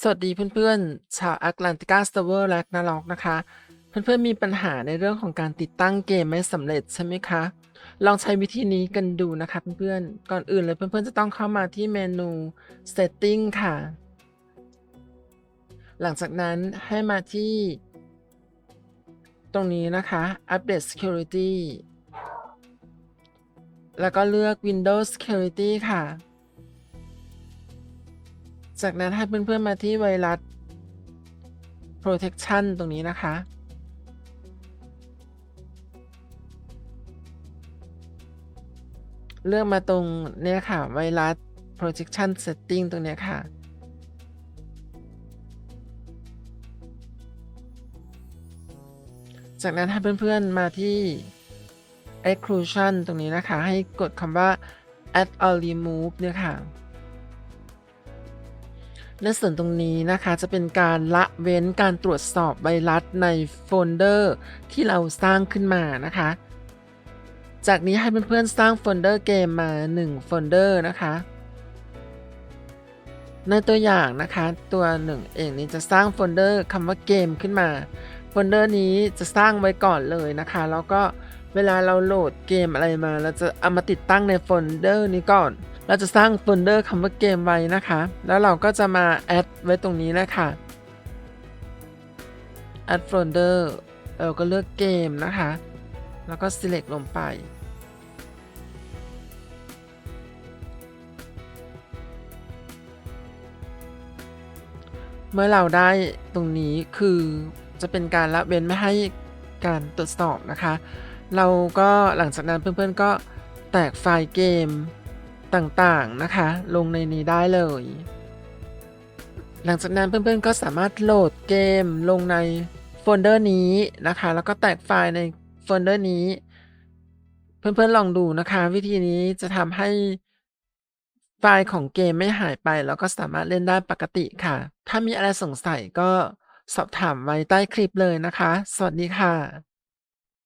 สวัสดีเพื่อนๆ ชาว Atlantica Server และนาล็อกนะคะ เพื่อนๆมีปัญหาในเรื่องของการติดตั้งเกมไม่สำเร็จใช่ไหมคะ ลองใช้วิธีนี้กันดูนะคะเพื่อนๆ ก่อนอื่นเลยเพื่อนๆ จะต้องเข้ามาที่เมนู Setting ค่ะ หลังจากนั้นให้มาที่ ตรงนี้นะคะ Update Security แล้วก็เลือก Windows Security ค่ะ จากนั้นให้เพื่อนๆมาที่ไวรัส protection ตรงนี้นะคะ เลือกมาตรงเนี้ยค่ะ ไวรัส protection setting ตรงเนี้ยค่ะ จากนั้นให้เพื่อนๆมาที่ exclusion ตรงนี้นะคะ ให้กดคำว่า add or remove เนี่ยค่ะ และส่วนตรงนี้นะคะจะเป็นการละเว้นการตรวจสอบไวรัสในโฟลเดอร์ที่เราสร้างขึ้นมานะคะ จากนี้ให้เพื่อนๆสร้างโฟลเดอร์เกมมา 1 โฟลเดอร์นะคะ ในตัวอย่างนะคะตัวหนึ่งเองนี้จะสร้างโฟลเดอร์คำว่าเกมขึ้นมา โฟลเดอร์นี้จะสร้างไว้ก่อนเลยนะคะ แล้วก็เวลาเราโหลดเกมอะไรมา เราจะเอามาติดตั้งในโฟลเดอร์นี้ก่อน เราจะสร้างโฟลเดอร์คำว่าเกมไว้นะคะ แล้วเราก็จะมาแอดไว้ตรงนี้นะคะ add folder เราก็เลือกเกมนะคะ แล้วก็ select ลงไป เมื่อเราได้ตรงนี้คือจะเป็นการละเว้นไม่ให้การตรวจสอบนะคะ เราก็หลังจากนั้นเพื่อนๆก็แตกไฟล์เกม ต่างๆนะคะ ลงในนี้ได้เลย หลังจากนั้นเพื่อนๆก็สามารถโหลดเกมลงในโฟลเดอร์นี้นะคะ แล้วก็แตกไฟล์ในโฟลเดอร์นี้ เพื่อนๆลองดูนะคะ วิธีนี้จะทำให้ไฟล์ของเกมไม่หายไป แล้วก็สามารถเล่นได้ปกติค่ะ ถ้ามีอะไรสงสัยก็สอบถามไว้ใต้คลิปเลยนะคะ สวัสดีค่ะ